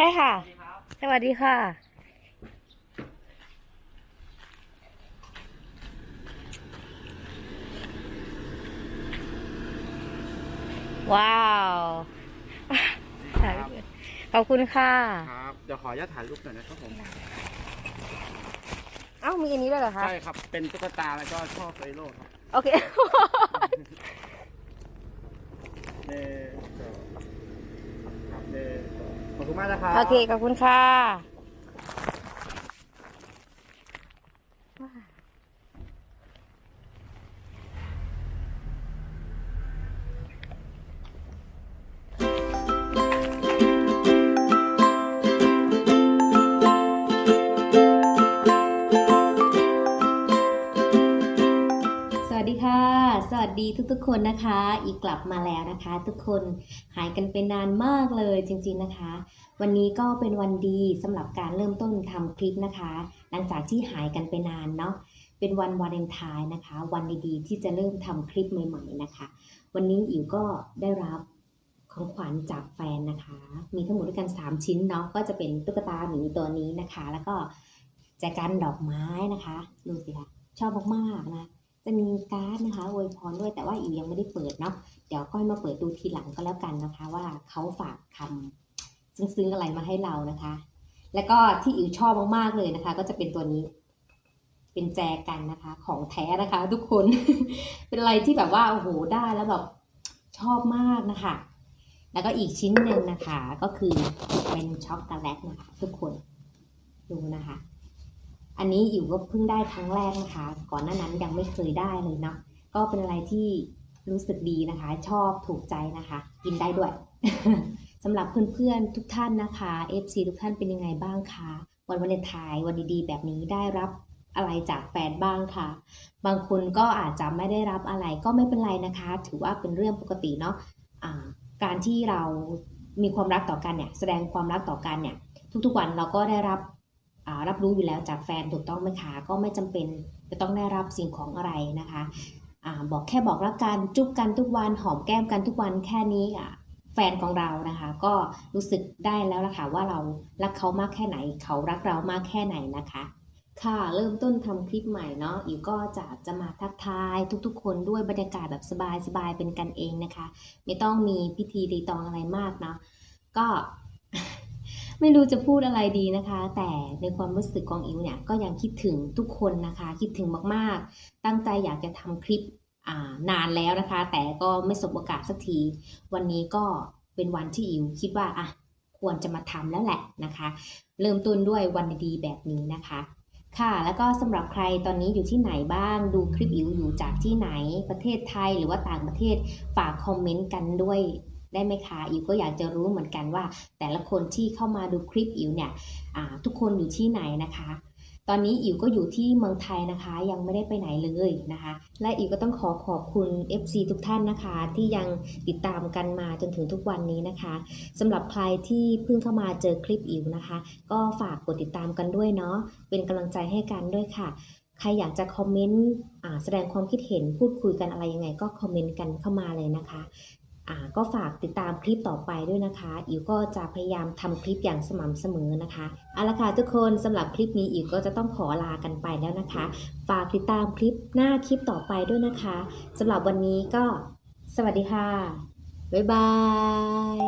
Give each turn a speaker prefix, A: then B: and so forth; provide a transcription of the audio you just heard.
A: ใช่ค่ะ สวัสดีค่ะ ว้าวถ่ายรูปเลยขอบคุณค่ะ
B: ครับ เดี๋ยวขออนุญาตถ่ายรูปหน่อยนะครับผม
A: เอ้ามีอันนี้ด้วยเหรอคะ
B: ใช่ครับ เป็นตุ๊กตาแล้วก็ช่อไฟโลครับ
A: โอเค
B: เน่ครับเน่ขอบคุณ มากนะครับ
A: โอเค ขอบคุณค่ะ
C: วัสดีทุกๆ คนนะคะ อีกกลับมาแล้วนะคะ ทุกคนหายกันไปนานมากเลยจริงๆนะคะ วันนี้ก็เป็นวันดีสำหรับการเริ่มต้นทำคลิปนะคะ หลังจากที่หายกันไปนานเนาะเป็นวันวาเลนไทน์นะคะ วันดีๆ ที่จะเริ่มทำคลิปใหม่ๆนะคะ วันนี้อิ๋วก็ได้รับของขวัญจากแฟนนะคะ มีทั้งหมดด้วยกัน 3 ชิ้นเนาะก็จะเป็นตุ๊กตาหมีตัวนี้นะคะ แล้วก็แจกันดอกไม้นะคะดูสิคะชอบมากๆนะ จะมีการ์ดนะคะอวยพรด้วยแต่ว่าอิวยังไม่ได้เปิดเนาะเดี๋ยวก้อยมาเปิดดูทีหลังก็แล้วกันนะคะ ว่าเขาฝากคำซึ้งๆอะไรมาให้เรานะคะ แล้วก็ที่อิวชอบมากๆเลยนะคะ ก็จะเป็นตัวนี้ เป็นแจกันนะคะ ของแท้นะคะ ทุกคน เป็นอะไรที่แบบว่าโอ้โหได้แล้วแบบชอบมากนะคะ แล้วก็อีกชิ้นหนึ่งนะคะ ก็คือเป็นช็อกโกแลตนะคะ ทุกคนดูนะคะ อันนี้อิ๋วก็เพิ่งได้ครั้งแรกนะคะ ก่อนหน้านั้นยังไม่เคยได้เลยเนาะก็เป็นอะไรที่รู้สึกดีนะคะ ชอบถูกใจนะคะ กินได้ด้วยสำหรับเพื่อนๆทุกท่านนะคะ FC ทุกท่านเป็นยังไงบ้างคะวันวาเลนไทน์วันดีๆ แบบนี้ได้รับอะไรจากแฟนบ้างคะบางคนก็อาจจะไม่ได้รับอะไรก็ไม่เป็นไรนะคะ ถือว่าเป็นเรื่องปกติเนาะะการที่เรามีความรักต่อกันเนี่ยแสดงความรักต่อกันเนี่ยทุกๆวันเราก็ได้รับ รับรู้อยู่แล้วจากแฟนถูกต้องไหมคะก็ไม่จำเป็นจะต้องได้รับสิ่งของอะไรนะคะอบอกแค่บอกรักกันจุ๊บกันทุกวันหอมแก้มกันทุกวันแค่นี้อะแฟนของเรานะคะ ก็รู้สึกได้แล้วล่ะค่ะว่าเรารักเขามากแค่ไหน เขารักเรามากแค่ไหนนะคะ ค่ะเริ่มต้นทำคลิปใหม่เนาะอิวก็จะจะมาทักทายทุกๆ คนด้วยบรรยากาศแบบสบายๆเป็นกันเองนะคะ ไม่ต้องมีพิธีรีตองอะไรมากเนาะก็ ไม่รู้จะพูดอะไรดีนะคะ แต่ในความรู้สึกของอิวเนี่ยก็ยังคิดถึงทุกคนนะคะ คิดถึงมากๆ ตั้งใจอยากจะทำคลิปานานแล้วนะคะ แต่ก็ไม่สบโอกาสสักที วันนี้ก็เป็นวันที่อิวคิดว่าอะควรจะมาทำแล้วแหละนะคะ เริ่มต้นด้วยวันดีๆแบบนี้นะคะ ค่ะ แล้วก็สำหรับใครตอนนี้อยู่ที่ไหนบ้าง ดูคลิปอิวอยู่จากที่ไหนประเทศไทยหรือว่าต่างประเทศฝากคอมเมนต์กันด้วย ได้ไหมคะอิวก็อยากจะรู้เหมือนกันว่า แต่ละคนที่เข้ามาดูคลิปอิวเนี่ยทุกคนอยู่ที่ไหนนะคะ ตอนนี้อิวก็อยู่ที่เมืองไทยนะคะ ยังไม่ได้ไปไหนเลยนะคะ และอิวก็ต้องขอขอบคุณ FC ทุกท่านนะคะ ที่ยังติดตามกันมาจนถึงทุกวันนี้นะคะสำหรับใครที่เพิ่งเข้ามาเจอคลิปอิวนะคะ ก็ฝากกดติดตามกันด้วยเนาะเป็นกำลังใจให้กันด้วยค่ะใครอยากจะคอมเมนต์แสดงความคิดเห็นพูดคุยกันอะไรยังไงก็คอมเมนต์กันเข้ามาเลยนะคะ ก็ฝากติดตามคลิปต่อไปด้วยนะคะ อิ๋วก็จะพยายามทำคลิปอย่างสม่ำเสมอนะคะเอาละค่ะทุกคนสำหรับคลิปนี้อิ๋วก็จะต้องขอลากันไปแล้วนะคะ ฝากติดตามคลิปหน้าคลิปต่อไปด้วยนะคะสำหรับวันนี้ก็ สวัสดีค่ะ บ๊ายบาย